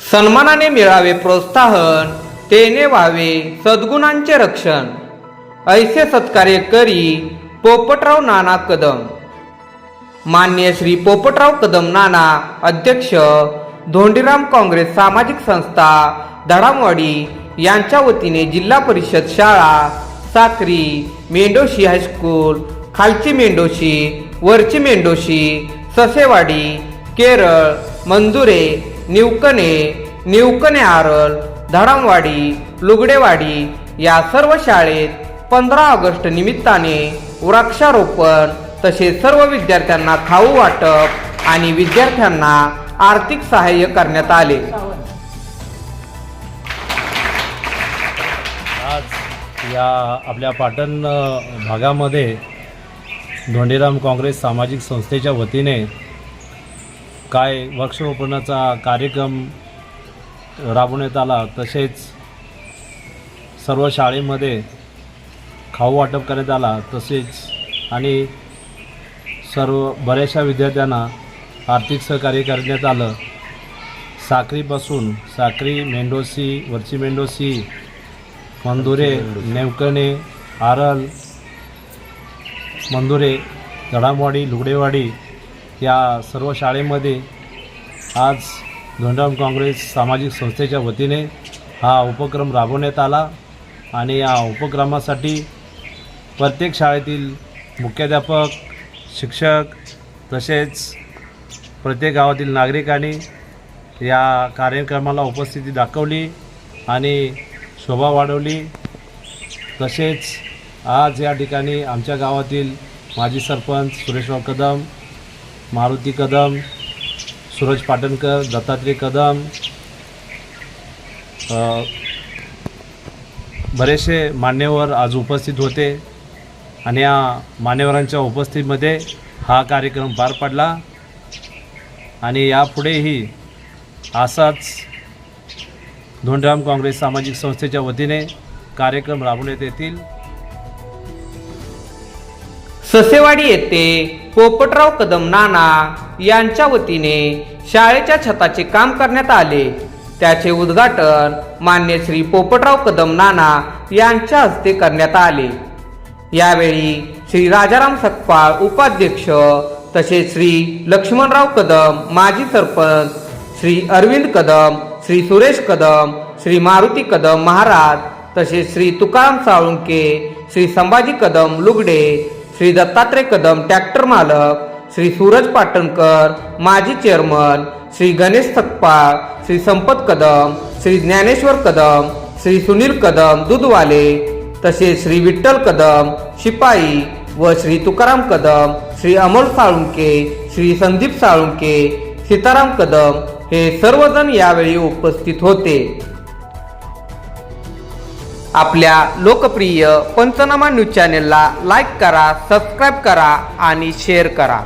सन्मानाने मिळावे प्रोत्साहन तेने व्हावे सद्गुणांचे रक्षण. ऐसे सत्कार्य करी पोपटराव नाना कदम. मान्य श्री पोपटराव कदम नाना अध्यक्ष धोंडीराम काँग्रेस सामाजिक संस्था धडामवाडी यांच्या वतीने जिल्हा परिषद शाळा साक्री मेंडोशी हायस्कूल खालची मेंडोशी वरची मेंडोशी ससेवाडी केरळ मंदुरे निवकणे निवकणे आरल धरमवाडी लुगडेवाडी या सर्व शाळेत पंधरा ऑगस्ट निमित्ताने वृक्षारोपण तसेच सर्व विद्यार्थ्यांना खाऊ वाटप आणि विद्यार्थ्यांना आर्थिक सहाय्य करण्यात आले. आज या आपल्या पाटण भागामध्ये धोंडीराम काँग्रेस सामाजिक संस्थेच्या वतीने काय वृक्षरोपणाचा कार्यक्रम राबवण्यात आला तसेच सर्व शाळेमध्ये खाऊ वाटप करण्यात आला तसेच आणि सर्व बऱ्याचशा विद्यार्थ्यांना आर्थिक सहकार्य करण्यात आलं. साखरीपासून साखरी मेंडोसी वरची मेंडोसी मंदुरे नेमकणे आरल मंदुरे धडामवाडी लुगडेवाडी या सर्व शाळेमध्ये आज धोंडराम काँग्रेस सामाजिक संस्थेच्या वतीने हा उपक्रम राबवण्यात आला आणि या उपक्रमासाठी प्रत्येक शाळेतील मुख्याध्यापक शिक्षक तसेच प्रत्येक गावातील नागरिकांनी या कार्यक्रमाला उपस्थिती दाखवली आणि शोभा वाढवली. तसेच आज या ठिकाणी आमच्या गावातील माजी सरपंच सुरेशराव कदम मारुती कदम सूरज पाटणकर दत्तात्रय कदम बरेचसे मान्यवर आज उपस्थित होते आणि या मान्यवरांच्या उपस्थितीमध्ये हा कार्यक्रम पार पडला आणि यापुढेही असाच धोंडराम काँग्रेस सामाजिक संस्थेच्या वतीने कार्यक्रम राबवण्यात येतील. ससेवाडी येथे पोपटराव कदम नाना यांच्या वतीने शाळेच्या छताचे काम करण्यात आले. त्याचे उद्घाटन मान्य श्री पोपटराव कदम नाना यांच्या हस्ते करण्यात आले. यावेळी श्री राजाराम सकपाळ उपाध्यक्ष तसेच श्री लक्ष्मणराव कदम माजी सरपंच श्री अरविंद कदम श्री सुरेश कदम श्री मारुती कदम महाराज तसेच श्री तुकाराम साळुंके श्री संभाजी कदम लुगडे श्री दत्तात्रय कदम ट्रॅक्टर मालक श्री सूरज पाटणकर माजी चेअरमन श्री गणेश सकपाळ श्री संपत कदम श्री ज्ञानेश्वर कदम श्री सुनील कदम दूधवाले तसेच श्री विठ्ठल कदम शिपाई व श्री तुकाराम कदम श्री अमोल साळुंके श्री संदीप साळुंके सीताराम कदम हे सर्वजण यावेळी उपस्थित होते. आपल्या लोकप्रिय पंचनामा न्यूज चॅनेलला लाईक करा सबस्क्राईब करा आणि शेअर करा.